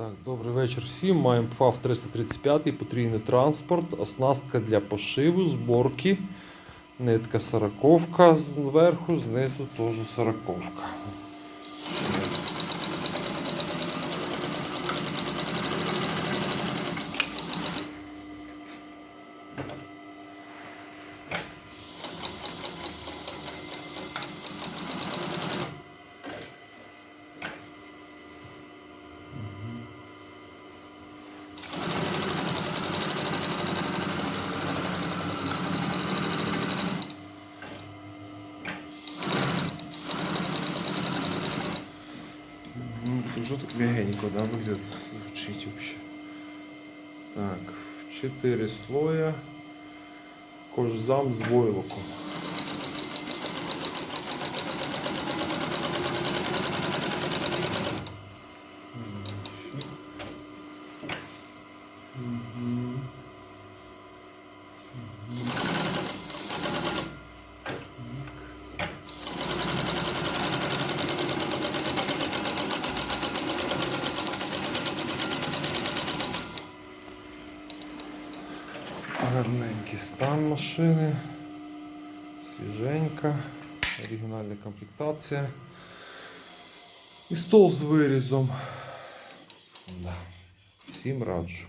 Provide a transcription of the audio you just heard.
Так, добрий вечір всім. Маємо ПФАВ 335, потрійний транспорт, оснастка для пошиву, зборки, нитка сороковка зверху, знизу теж сороковка. Ну, Дуже так легенько, да, выглядит, звучить вообще. Так, в 4 слоя кожзам з войлоком. Мгм. Гарненький стан машини, свіженька, оригінальна комплектація. І стол з вирізом. Да. Всім раджу.